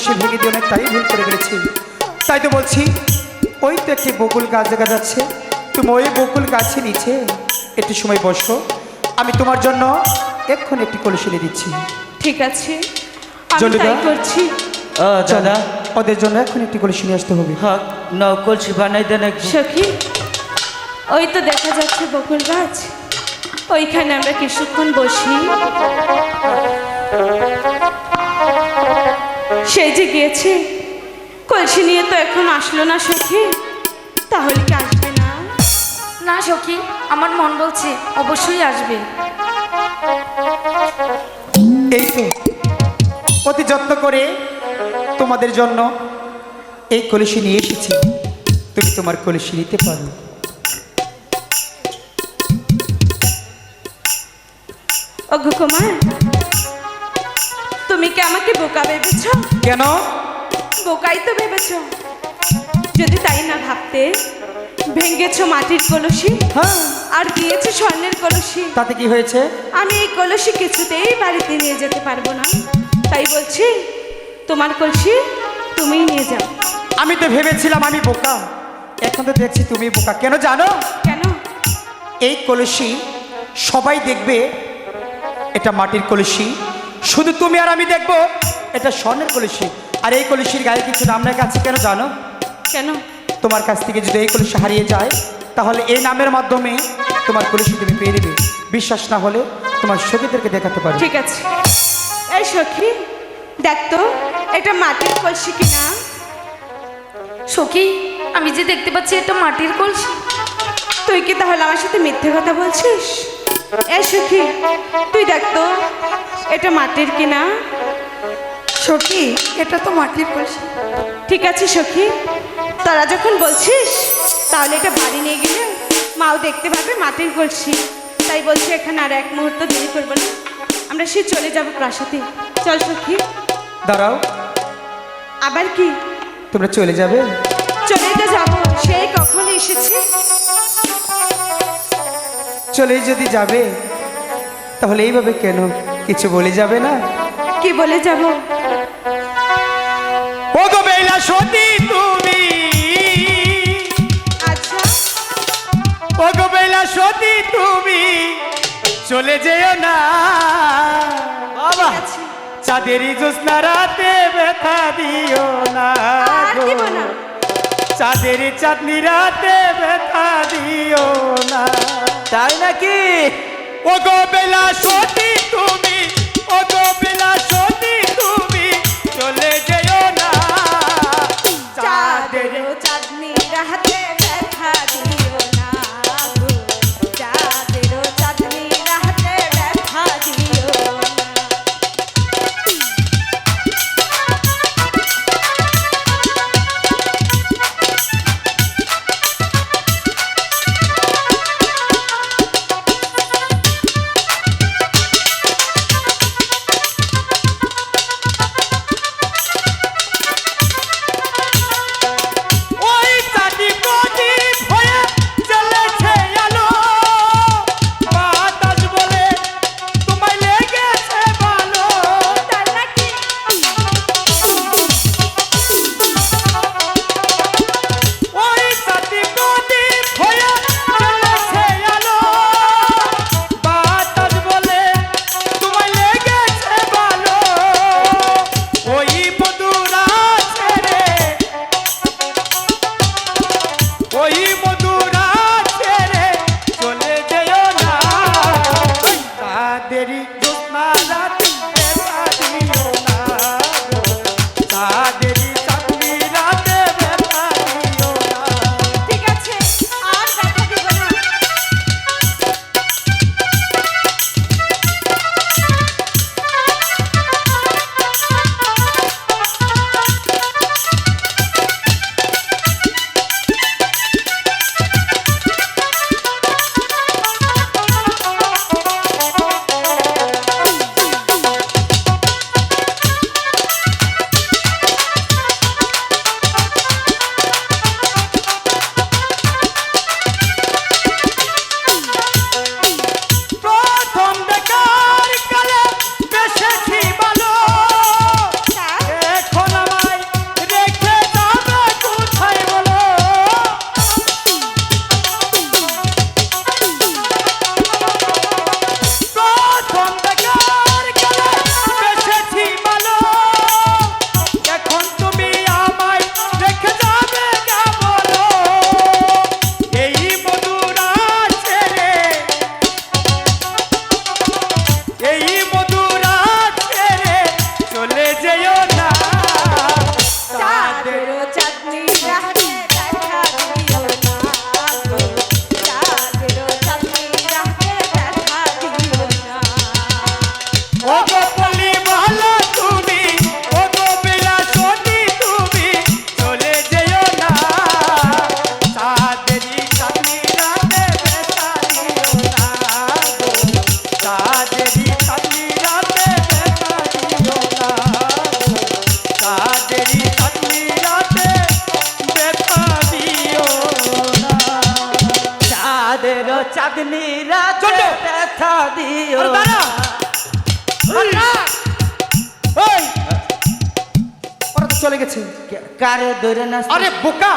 কলেজে ভেঙে দিয়ে অনেকটাই ভুল করে ফেলেছি। তাই তো বলছি ওই তো একটি বকুল গাছ দেখা যাচ্ছে। তুমি ওই বকুল গাছের নিচে একটু সময় বসো। আমি তোমার জন্য এক্ষুনি একটি কলসি নিয়ে দিচ্ছি। ঠিক আছে। আমি জলদা। তাই করছি। দাদা। ওদের জন্য এখন একটি কলসি নিয়ে আসতে হবে। হক নাও কলসি বানাই দেন একটু সখী ওই তো দেখা যাচ্ছে বকুল গাছ। ওইখানে আমরা কিছুক্ষণ বসি। সেই যে গিয়েছে কলসি নিয়ে তো এখন আসলো না সখী। তাহলে কি আসবে না? না সখী আমার মন বলছে অবশ্যই আসবে। এই তো অতি যত্ন করে তোমাদের জন্য এই কলসি নিয়ে এসেছি। তুমি তোমার কলসি নিতে পারো। অঘু কুমার তুমি কি আমাকে বোকা ভেবেছ? কেন? বোকাই তো ভেবেছ। যদি তাই না ভাবতে ভেঙেছো মাটির কলসি হ্যাঁ। আর দিয়েছে স্বর্ণের কলসি। তাতে কি হয়েছে? আমি এই কলসি কিছুতেই বাড়িতে নিয়ে যেতে পারব না। তাই বলছি তোমার কলসি তুমিই নিয়ে যাও। আমি তো ভেবেছিলাম আমি বোকা। এখন তো দেখছি তুমি বোকা। কেন জানো? কেন? এই কলসি সবাই দেখবে এটা মাটির কলসি। শুধু তুমি আর আমি দেখব। এটা স্বর্ণের কলসি। আর এই কলসির গায়ে কিছু নাম লেখা আছে কেন জানো? কেন? তোমার কাছ থেকে যদি এই কলসি হারিয়ে যায় তাহলে এই নামের মাধ্যমে তোমার কলসি তুমি পেয়ে নেবে। বিশ্বাস না হলে তোমার সখীদেরকে দেখাতে পারো। ঠিক আছে। এই সখী দেখ তো এটা মাটির কলসি কিনা সখী আমি যে দেখতে পাচ্ছি এটা মাটির কলসি। তুই কি তাহলে আমার সাথে মিথ্যে কথা বলছিস? এই সখী তুই দেখ তো এটা মাটির কিনা? সখী এটা তো মাটির কলসি। ঠিক আছে সখী। তোরা যখন বলছিস তাহলে এটা বাড়ি নিয়ে গেলে মাও দেখতে পাবে মাটির কলসি। তাই বলছি এখানে আর এক মুহূর্ত দেরি করব না। আমরা সে চলে যাব প্রাসাদে। চল সখী। দাঁড়াও। আবার কি? তোমরা চলে যাবে? চলে তো যাব। সে কখন এসেছে? চলেই যদি যাবে তাহলে এইভাবে কেন? কিছু বলে যাবে না? কি বলে যাব? ও গো বেলা সতী তুমি। আচ্ছা। ও গো বেলা সতী তুমি। চলে যেও না। বাবা আছে। চাঁদেরই জ্যোৎস্না রাতে ব্যথা দিও না। চাঁদের চাঁদনি রাতে ব্যথা দিও না। তাই নাকি? ও গো বেলা সতী তুমি। ও গো বেলা ready to smile at চাঁদনি রাতে ব্যথা দিও চলে গেছে। কারে ধরে না আরে বোকা।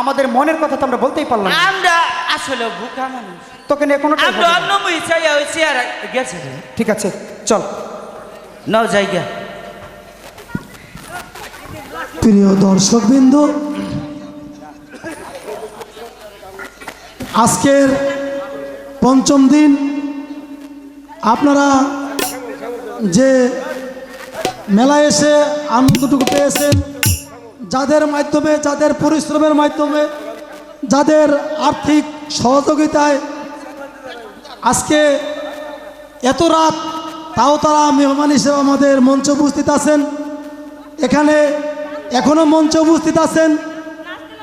আমাদের মনের কথা তো আমরা বলতেই পারলাম আমরা আসলে বুকা মানুষ। তোকে নিয়ে কোনো আমরা অন্য গেছে। ঠিক আছে চল। নাও জায়গা। প্রিয় দর্শকবৃন্দ আজকের পঞ্চম দিন, আপনারা যে মেলায় এসে আনন্দটুকু পেয়েছেন, যাদের মাধ্যমে, যাদের পরিশ্রমের মাধ্যমে, যাদের আর্থিক সহযোগিতায় আজকে এত রাত তাও তারা মেহমান হিসেবে আমাদের মঞ্চে উপস্থিত আছেন। এখানে এখনও মঞ্চে উপস্থিত আছেন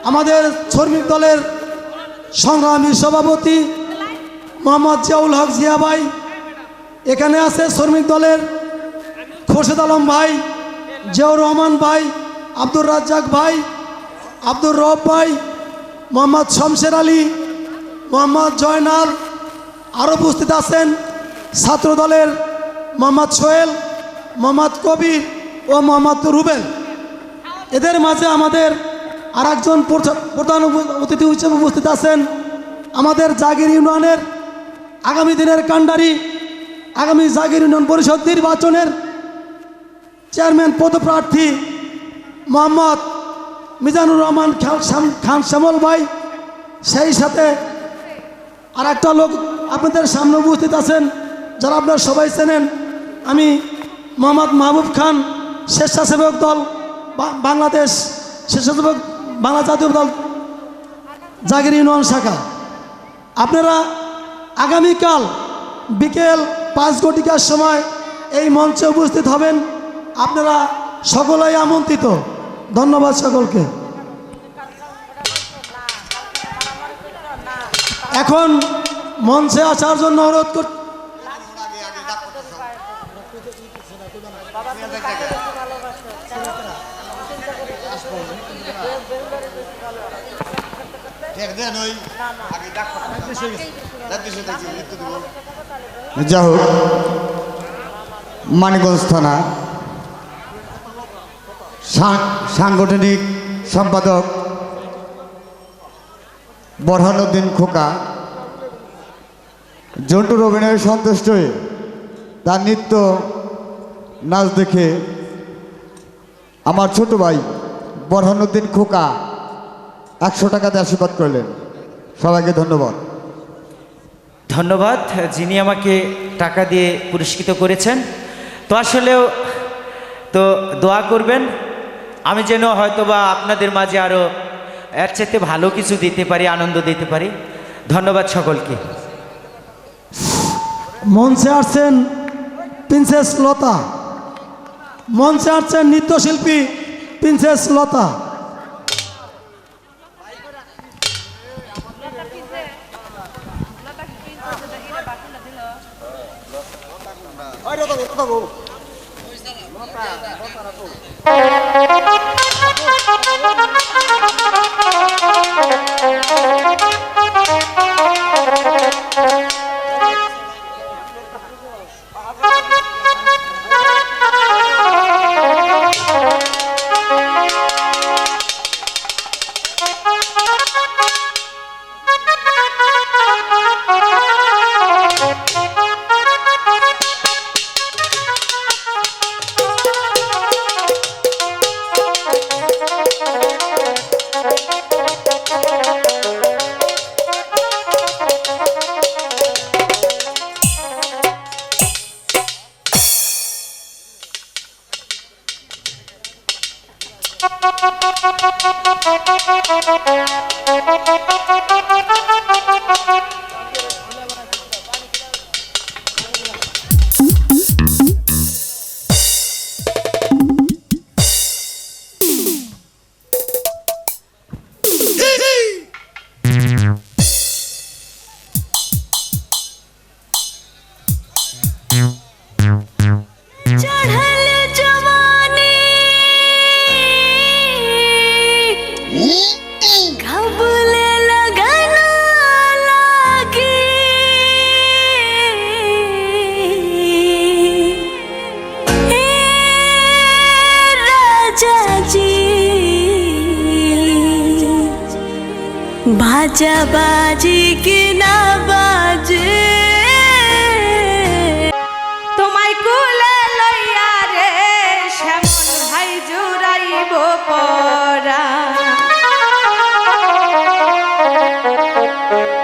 আমাদের শ্রমিক দলের সংগ্রামী সভাপতি মোহাম্মদ জিয়াউল হক জিয়া ভাই, এখানে আছে শ্রমিক দলের খোরশেদ আলম ভাই, জিয়াউর রহমান ভাই, আব্দুর রাজ্জাক ভাই, আব্দুর রব ভাই, মোহাম্মদ শমশের আলী, মোহাম্মদ জয়নাল আরও উপস্থিত আছেন ছাত্র দলের মোহাম্মদ সোহেল, মোহাম্মদ কবির ও মোহাম্মদ রুবেল। এদের মাঝে আমাদের আর একজন প্রধান অতিথি হিসেবে উপস্থিত আছেন আমাদের জাগির ইউনিয়নের আগামী দিনের কাণ্ডারি, আগামী জাগির ইউনিয়ন পরিষদ নির্বাচনের চেয়ারম্যান পদপ্রার্থী মোহাম্মদ মিজানুর রহমান খান- শ্যামল ভাই, সেই সাথে আর একটা লোক আপনাদের সামনে উপস্থিত আছেন, যারা আপনারা সবাই চেনেন, আমি মোহাম্মদ মাহবুব খান, স্বেচ্ছাসেবক দল বাংলাদেশ স্বেচ্ছাসেবক বাংলা জাতীয় দল, জাগির ইউনিয়ন শাখা। আপনারা আগামীকাল বিকেল পাঁচ ঘটিকার সময় এই মঞ্চে উপস্থিত হবেন আপনারা সকলেই আমন্ত্রিত। ধন্যবাদ সকলকে। এখন মঞ্চে আসার জন্য অনুরোধ কর যা হোক, মানিকগঞ্জ থানা সাংগঠনিক সম্পাদক বরহানুদ্দিন খোকা, জন্টুর অভিনয়ে সন্তুষ্ট হয়ে তার নৃত্য নাচ দেখে আমার ছোট ভাই বরহানুদ্দিন খোকা একশো টাকাতে আশীর্বাদ করলেন। সবাইকে ধন্যবাদ। ধন্যবাদ যিনি আমাকে টাকা দিয়ে পুরস্কৃত করেছেন। তো আসলেও তো দোয়া করবেন আমি যেন হয়তো বা আপনাদের মাঝে আরও এর চাইতে ভালো কিছু দিতে পারি আনন্দ দিতে পারি। ধন্যবাদ সকলকে। মঞ্চে আসছেন প্রিন্সেস লতা। মঞ্চে আসছেন নৃত্যশিল্পী princess Lata. Bota, bota, bota, bota. Bota, bota, bota. তোমার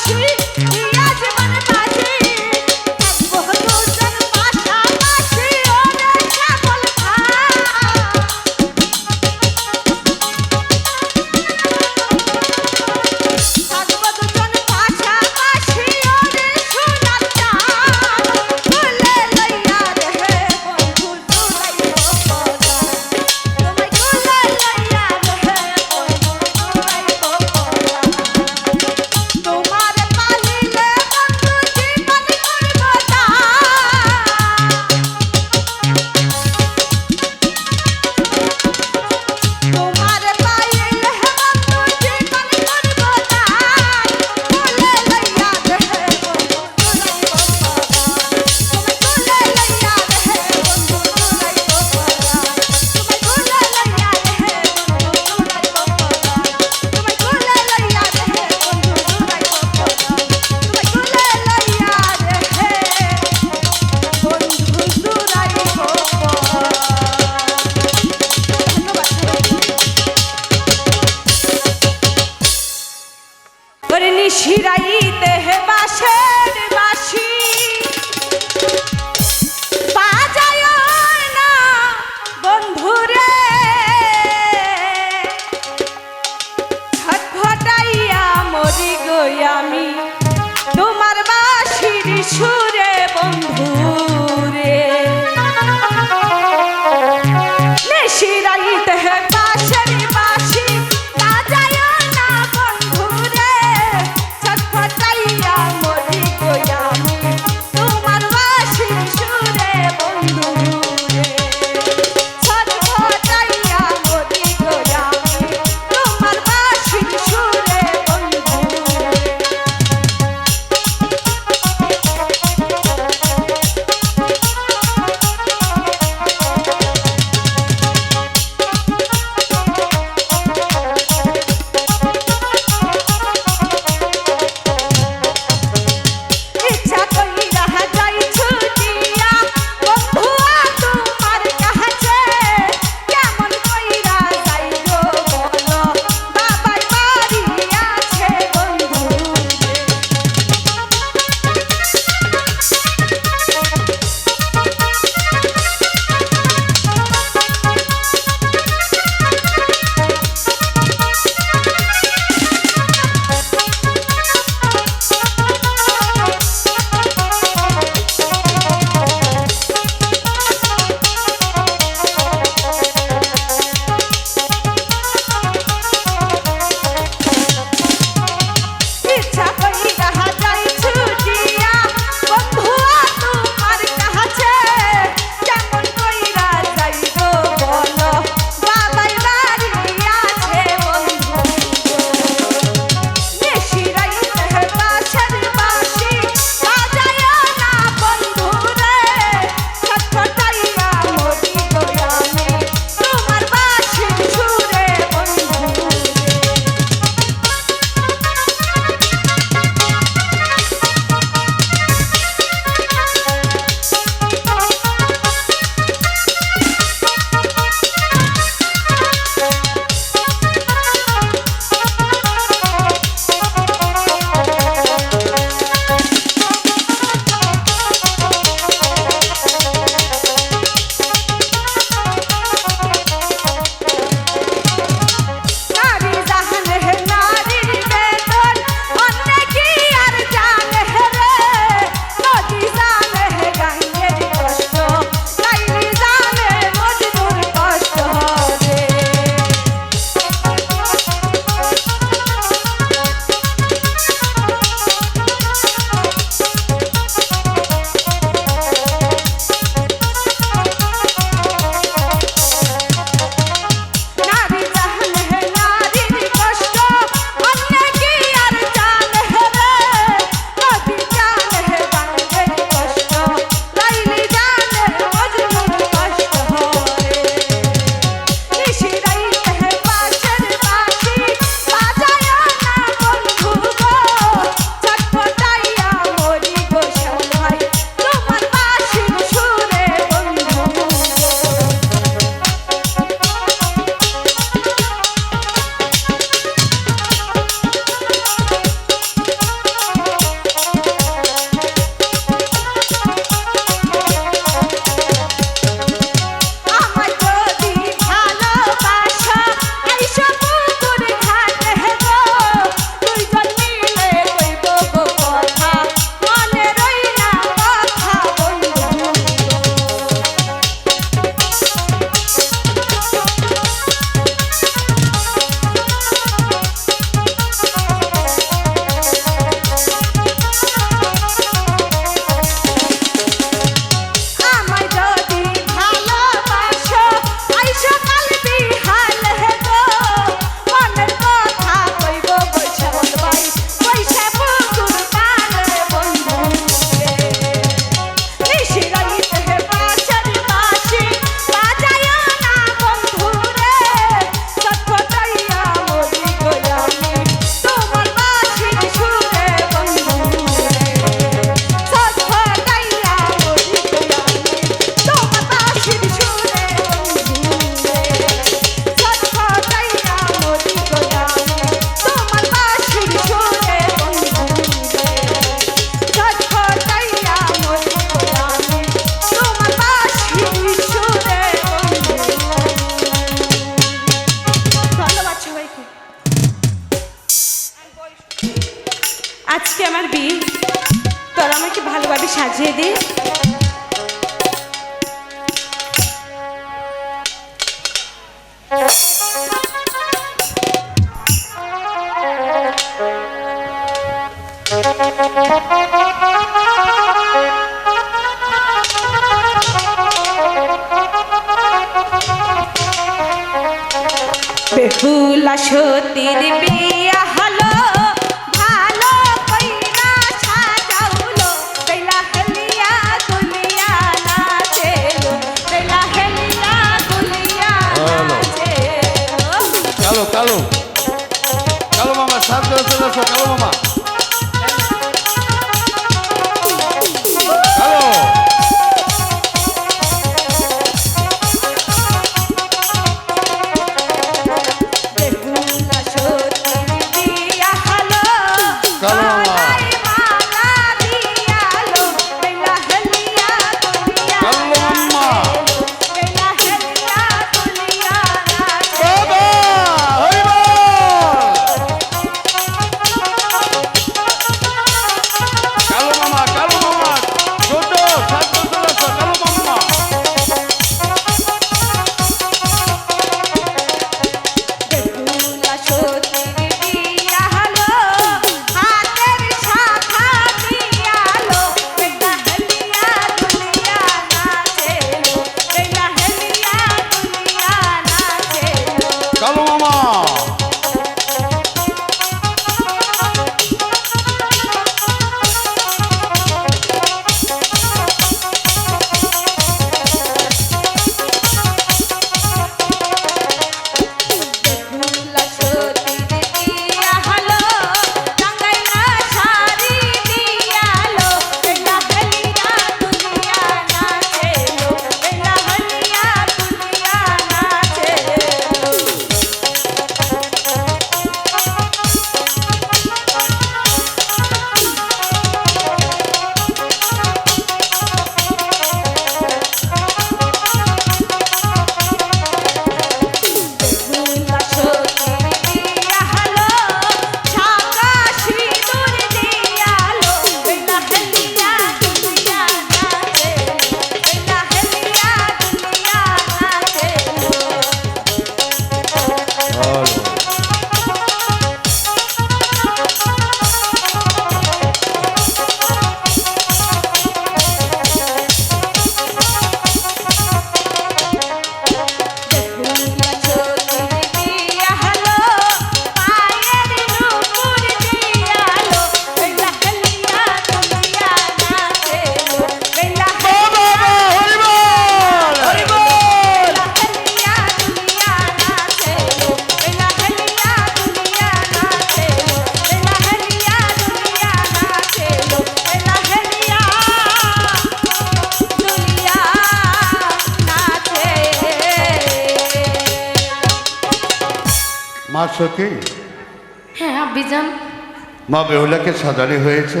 বেহুলাকে সাজানি হয়েছে?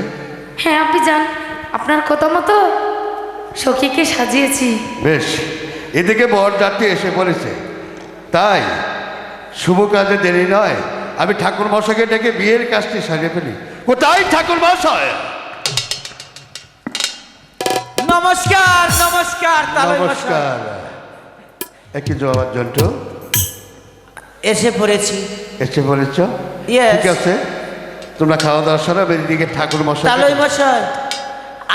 হ্যাঁ আব্বিজান আপনার কথা মতো সখীকে সাজিয়েছি। বেশ এদিকে বর যাত্রী এসে পড়েছে। তাই শুভ কাজে দেরি নয়। আমি ঠাকুর মশাইকে ডেকে বিয়ের কাজটি সারিয়ে ফেলি। কোথায় ঠাকুর মশাই নমস্কার নমস্কার নমস্কার। একটু জবাব জন্টু এসে পড়েছি। এসে পড়েছ? ঠিক আছে। তোমরা খাওয়া দাওয়া সারা এদিকে ঠাকুর মশাই তালই মশাই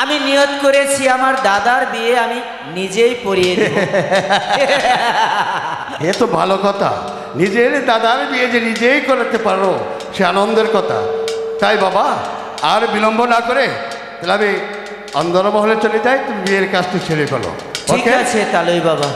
আমি নিয়ত করেছি আমার দাদার বিয়ে আমি নিজেই পড়িয়ে এ তো ভালো কথা। নিজের দাদার বিয়ে যে নিজেই করাতে পারো সে আনন্দের কথা। তাই বাবা আর বিলম্ব না করে তাহলে আমি অন্দরমহলে চলে যাই তুমি বিয়ের কাজটি ছেড়ে ফেলো। ঠিক আছে তালই বাবা।